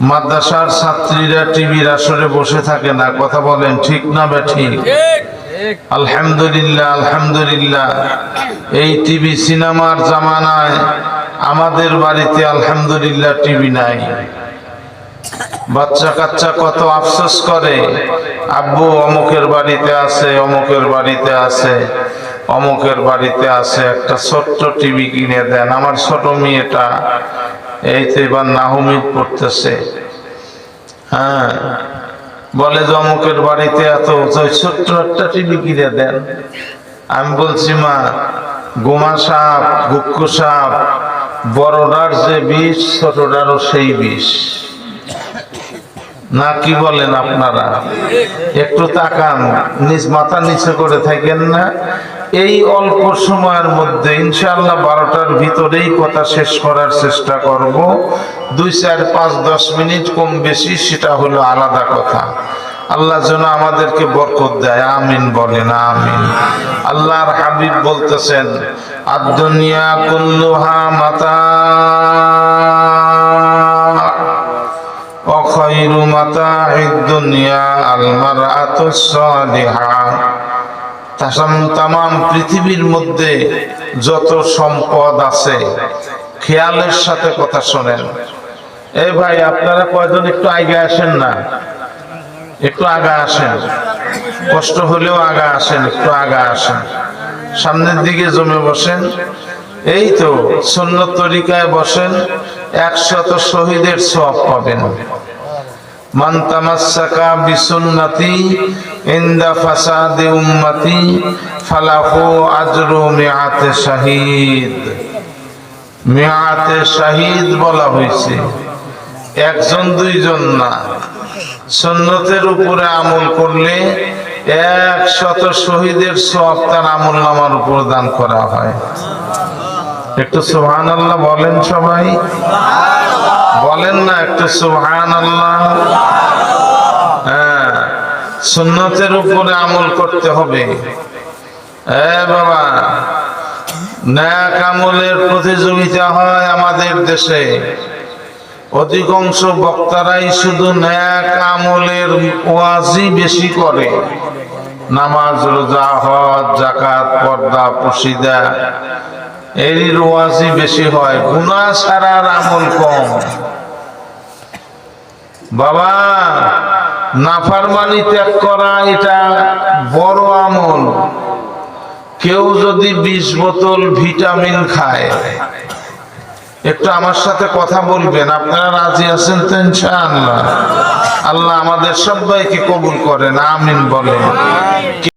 মাদ্রাসার ছাত্রীরা টিভির আসরে বসে থাকে না কথা বলেন ঠিক না বে ঠিক? আলহামদুলিল্লাহ আলহামদুলিল্লাহ। এই টিভি সিনেমার জামানায় আমাদের বাড়িতে আলহামদুলিল্লাহ টিভি নাই। বাচ্চা কাচ্চা কত আফসোস করে আব্বু অমুকের বাড়িতে আছে অমুকের বাড়িতে আছে অমুকের বাড়িতে আছে একটা ছোট্ট টিভি কিনে দেন। আমার ছোট মেয়েটা এই তো এবার নাহমিদ পড়তেছে। হ্যাঁ বলে যে অমুকের বাড়িতে এত ছোট্ট একটা টিভি কিনে দেন। আমি বলছি, মা, গোমা সাপ, গুক্কু সাপ, বড়টার যে বিষ, ছোটটারও সেই বিষ। না, কি বলেন আপনারা? একটু তাকান, নিজ মাথা নিচে করে থাকেন না। এই অল্প সময়ের মধ্যে ইনশাআল্লাহ বারোটার ভিতরেই কথা শেষ করার চেষ্টা করব। দুই চার পাঁচ দশ মিনিট কম বেশি, সেটা হলো আলাদা কথা। আল্লাহ যেন আমাদেরকে বরকত দেয়। আমিন বলেন, আমিন। আল্লাহর হাবিব বলতেছেন আদুনিয়া কুল্লুহা মাতা অখয়রু মাতা দুনিয়া আলমার আতুসলিহা তামাম পৃথিবীর মধ্যে যত সম্পদ আছে, খেয়ালের সাথে কথা শোনেন। এই ভাই, আপনারা কয়জন একটু আগে আসেন না? একটু আগা আসেন। কষ্ট হলেও আগা আসেন, একটু আগা আসেন। সামনের দিকে জমে বসেন। এই তো, সুন্নত তরিকায় বসেন, একশত শহীদের সব পাবেন। মান তামাসসাকা বিসুন্নতি ইনদা ফাসাদে উম্মতি ফালাহু আজরু মিআতে শাহিদ। শাহিদ বলা হয়েছে। একজন, দুইজন না। সুন্নতের উপরে আমল করলে এক শত শহীদের সব তার আমল নামার উপর দান করা হয়। একটু সুহান আল্লাহ বলেন সবাই। না একটু সুহান আল্লাহ হ্যাঁ সুন্নতের উপরে আমল করতে হবে। বাবা, ন্যাক আমলের প্রতিযোগিতা হয় আমাদের দেশে। অধিকাংশ বক্তারাই শুধু ন্যাক আমলের ওয়াজি বেশি করে। নামাজ, রোজা, হজ জাকাত পর্দা, পশিদা এর ওয়াজি বেশি হয়। গুনা সারার আমল কম। বাবা, নাফারমানি ত্যাগ করা এটা বড় আমল। কেউ যদি বিশ বোতল ভিটামিন খায়, একটু আমার সাথে কথা বলবেন, আপনারা রাজি আছেন ইনশাআল্লাহ? আল্লাহ আমাদের সবাইকে কবুল করেন, আমিন বলেন।